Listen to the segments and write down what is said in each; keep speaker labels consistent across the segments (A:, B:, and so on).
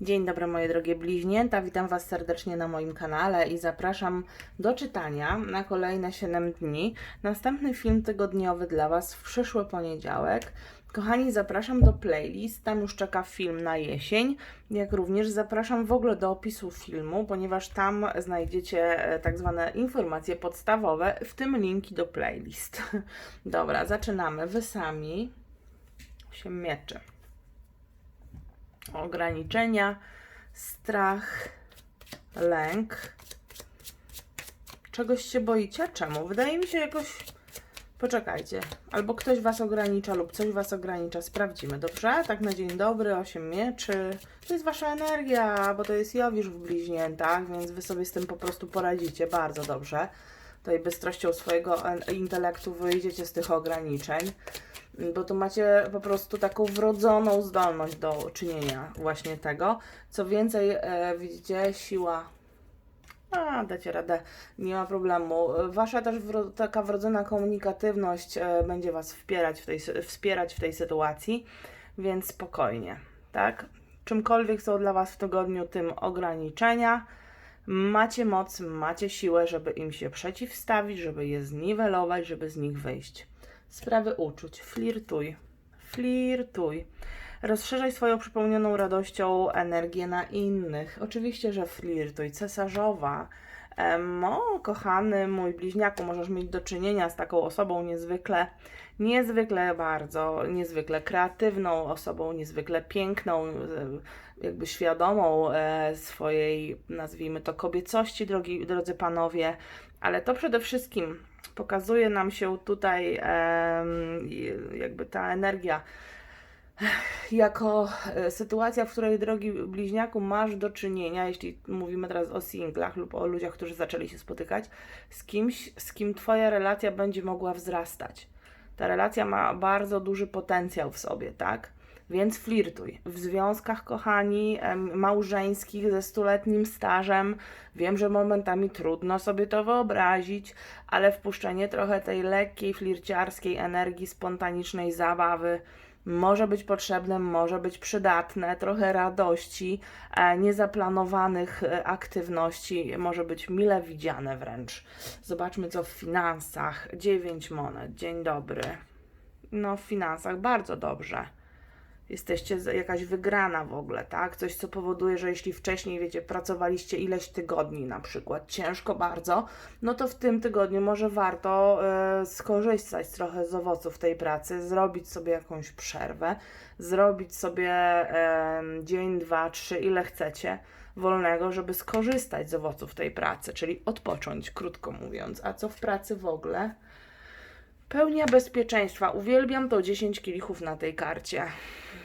A: Dzień dobry moje drogie bliźnięta, witam Was serdecznie na moim kanale i zapraszam do czytania na kolejne 7 dni. Następny film tygodniowy dla Was w przyszły poniedziałek. Kochani, zapraszam do playlist, tam już czeka film na jesień, jak również zapraszam w ogóle do opisu filmu, ponieważ tam znajdziecie e, tak zwane informacje podstawowe, w tym linki do playlist. Dobra, zaczynamy. Wy sami. się mieczy ograniczenia, strach, lęk. Czegoś się boicie? Czemu? Wydaje mi się jakoś. Poczekajcie. Albo ktoś Was ogranicza, lub coś Was ogranicza. Sprawdzimy, dobrze? Tak na dzień dobry, 8 mieczy. To jest Wasza energia, bo to jest Jowisz w bliźniętach, więc Wy sobie z tym po prostu poradzicie bardzo dobrze. Tutaj bystrością swojego intelektu wyjdziecie z tych ograniczeń bo tu macie po prostu taką wrodzoną zdolność do czynienia właśnie tego. Co więcej, e, widzicie, siła. A, dacie radę, nie ma problemu. Wasza też wro- taka wrodzona komunikatywność e, będzie Was wspierać w, tej, wspierać w tej sytuacji, więc spokojnie, tak? Czymkolwiek są dla Was w tygodniu, tym ograniczenia. Macie moc, macie siłę, żeby im się przeciwstawić, żeby je zniwelować, żeby z nich wyjść. Sprawy uczuć. Flirtuj. Flirtuj. Rozszerzaj swoją przepełnioną radością energię na innych. Oczywiście, że flirtuj. Cesarzowa. O, kochany mój bliźniaku, możesz mieć do czynienia z taką osobą niezwykle, niezwykle bardzo, niezwykle kreatywną osobą, niezwykle piękną, e, jakby świadomą e, swojej, nazwijmy to, kobiecości, drogi, drodzy panowie, ale to przede wszystkim pokazuje nam się tutaj jakby ta energia jako e, sytuacja, w której drogi bliźniaku masz do czynienia, jeśli mówimy teraz o singlach lub o ludziach, którzy zaczęli się spotykać, z kimś, z kim Twoja relacja będzie mogła wzrastać. Ta relacja ma bardzo duży potencjał w sobie, tak? Więc flirtuj. W związkach, kochani, małżeńskich ze stuletnim stażem, wiem, że momentami trudno sobie to wyobrazić, ale wpuszczenie trochę tej lekkiej, flirciarskiej energii, spontanicznej zabawy może być potrzebne, może być przydatne, trochę radości, e, niezaplanowanych e, aktywności, może być mile widziane wręcz. Zobaczmy, co w finansach. 9 monet, dzień dobry. No, w finansach bardzo dobrze jesteście jakaś wygrana w ogóle, tak? Coś, co powoduje, że jeśli wcześniej, wiecie, pracowaliście ileś tygodni na przykład, ciężko bardzo, no to w tym tygodniu może warto e, skorzystać trochę z owoców tej pracy, zrobić sobie jakąś przerwę, zrobić sobie e, dzień, dwa, trzy, ile chcecie wolnego, żeby skorzystać z owoców tej pracy, czyli odpocząć, krótko mówiąc. A co w pracy w ogóle? Pełnia bezpieczeństwa. Uwielbiam to 10 kielichów na tej karcie.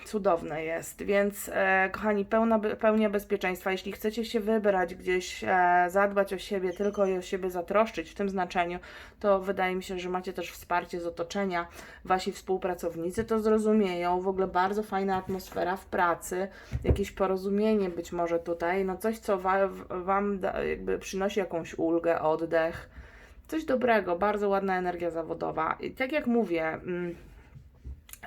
A: Cudowne jest, więc e, kochani, pełna, pełnia bezpieczeństwa. Jeśli chcecie się wybrać gdzieś, e, zadbać o siebie, tylko i o siebie zatroszczyć w tym znaczeniu, to wydaje mi się, że macie też wsparcie z otoczenia. Wasi współpracownicy to zrozumieją. W ogóle bardzo fajna atmosfera w pracy, jakieś porozumienie być może tutaj, no coś, co wa- Wam da, jakby przynosi jakąś ulgę, oddech coś dobrego, bardzo ładna energia zawodowa. I tak jak mówię, mm,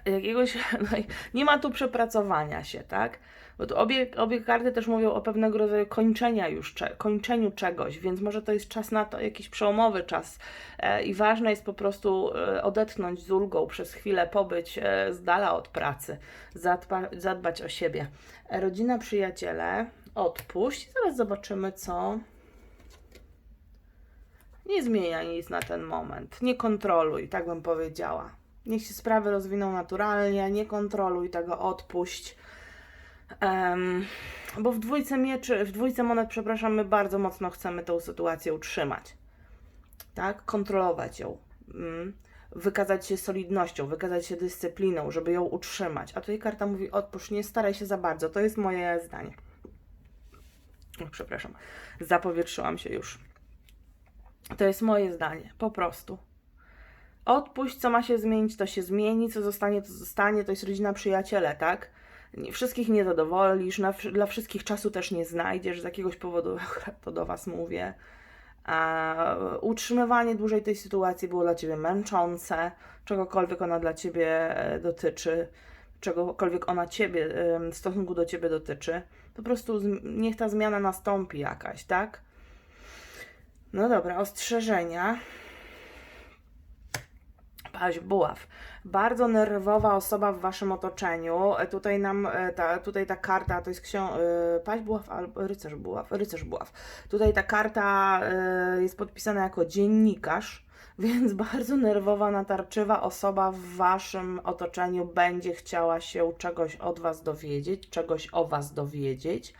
A: jakiegoś, no, nie ma tu przepracowania się, tak? Bo tu obie, obie karty też mówią o pewnego rodzaju kończenia już, cze, kończeniu czegoś, więc może to jest czas na to, jakiś przełomowy czas e, i ważne jest po prostu e, odetchnąć z ulgą, przez chwilę pobyć e, z dala od pracy, zadba, zadbać o siebie. E, rodzina, przyjaciele, odpuść. Zaraz zobaczymy, co nie zmienia nic na ten moment. Nie kontroluj, tak bym powiedziała. Niech się sprawy rozwiną naturalnie, nie kontroluj tego, odpuść. Em, bo w dwójce mieczy, w dwójce monet, przepraszam, my bardzo mocno chcemy tą sytuację utrzymać. Tak? Kontrolować ją. Mm. Wykazać się solidnością, wykazać się dyscypliną, żeby ją utrzymać. A tutaj karta mówi: odpuść, nie staraj się za bardzo. To jest moje zdanie. Przepraszam, zapowietrzyłam się już. To jest moje zdanie, po prostu. Odpuść, co ma się zmienić, to się zmieni, co zostanie, to zostanie. To jest rodzina, przyjaciele, tak? Wszystkich nie zadowolisz, na, dla wszystkich czasu też nie znajdziesz, z jakiegoś powodu to do Was mówię. A utrzymywanie dłużej tej sytuacji było dla Ciebie męczące, czegokolwiek ona dla Ciebie e, dotyczy. czegokolwiek ona ciebie, w stosunku do ciebie dotyczy. Po prostu niech ta zmiana nastąpi jakaś, tak? No dobra, ostrzeżenia. Paź buław. Bardzo nerwowa osoba w waszym otoczeniu. E, Tutaj nam e, ta, tutaj ta karta to jest książ... Paź buław albo rycerz buław. Rycerz buław. Tutaj ta karta e, jest podpisana jako dziennikarz, więc bardzo nerwowa, natarczywa osoba w waszym otoczeniu będzie chciała się czegoś od was dowiedzieć, czegoś o was dowiedzieć.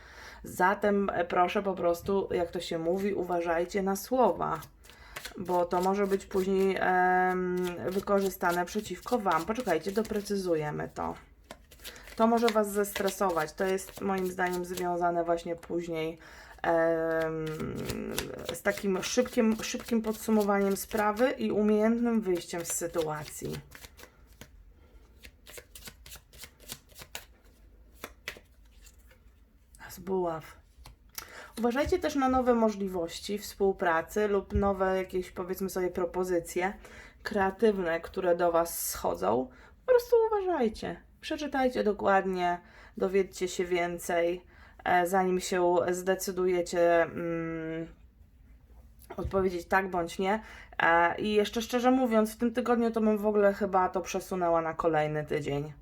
A: Zatem e, proszę po prostu, jak to się mówi, uważajcie na słowa bo to może być później wykorzystane przeciwko Wam. Poczekajcie, doprecyzujemy to. To może Was zestresować. To jest moim zdaniem związane właśnie później z takim szybkim, szybkim podsumowaniem sprawy i umiejętnym wyjściem z sytuacji. Z buław. Uważajcie też na nowe możliwości współpracy lub nowe jakieś, powiedzmy sobie, propozycje kreatywne, które do Was schodzą. Po prostu uważajcie. Przeczytajcie dokładnie, dowiedzcie się więcej, e, zanim się zdecydujecie mm, odpowiedzieć tak bądź nie. E, I jeszcze szczerze mówiąc, w tym tygodniu to bym w ogóle chyba to przesunęła na kolejny tydzień.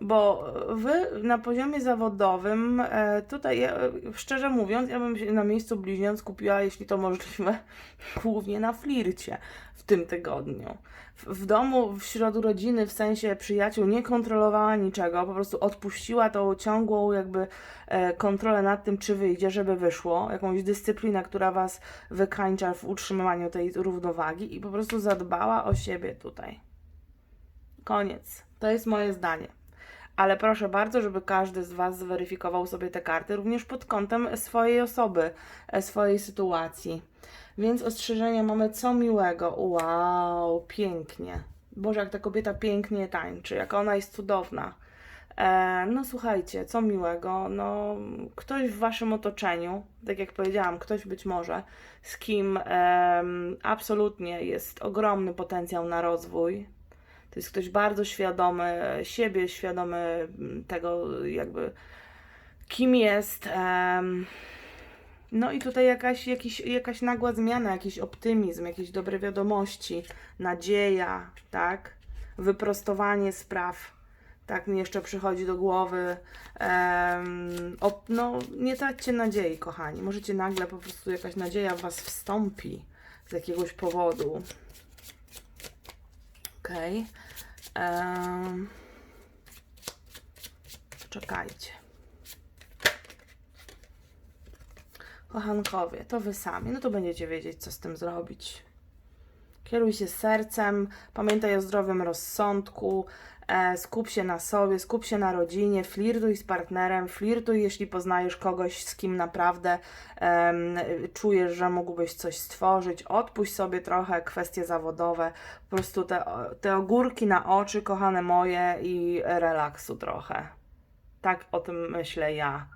A: Bo wy na poziomie zawodowym, e, tutaj szczerze mówiąc, ja bym się na miejscu bliźniąt skupiła, jeśli to możliwe, głównie na flircie w tym tygodniu. W, w domu, wśród rodziny, w sensie przyjaciół, nie kontrolowała niczego, po prostu odpuściła tą ciągłą jakby e, kontrolę nad tym, czy wyjdzie, żeby wyszło, jakąś dyscyplinę, która was wykańcza w utrzymywaniu tej równowagi i po prostu zadbała o siebie tutaj. Koniec. To jest moje zdanie ale proszę bardzo, żeby każdy z Was zweryfikował sobie te karty również pod kątem swojej osoby, e, swojej sytuacji. Więc ostrzeżenia mamy co miłego. Wow, pięknie. Boże, jak ta kobieta pięknie tańczy, jak ona jest cudowna. E, no słuchajcie, co miłego. No, ktoś w Waszym otoczeniu, tak jak powiedziałam, ktoś być może, z kim em, absolutnie jest ogromny potencjał na rozwój, to jest ktoś bardzo świadomy siebie, świadomy mm, tego, jakby kim jest. no i tutaj jakaś, jakiś, jakaś nagła zmiana, jakiś optymizm, jakieś dobre wiadomości, nadzieja, tak? Wyprostowanie spraw. Tak mi jeszcze przychodzi do głowy. Op, no, nie traćcie nadziei, kochani. Możecie nagle po prostu jakaś nadzieja w Was wstąpi z jakiegoś powodu. Okej. Em, Czekajcie. Kochankowie, to wy sami, no to będziecie wiedzieć, co z tym zrobić. Kieruj się sercem, pamiętaj o zdrowym rozsądku, skup się na sobie, skup się na rodzinie, flirtuj z partnerem, flirtuj, jeśli poznajesz kogoś, z kim naprawdę em, czujesz, że mógłbyś coś stworzyć, odpuść sobie trochę kwestie zawodowe, po prostu te, te ogórki na oczy, kochane moje, i relaksu trochę. Tak o tym myślę ja.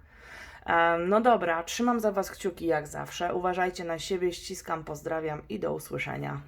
A: Em, No dobra, trzymam za Was kciuki jak zawsze. Uważajcie na siebie, ściskam, pozdrawiam i do usłyszenia.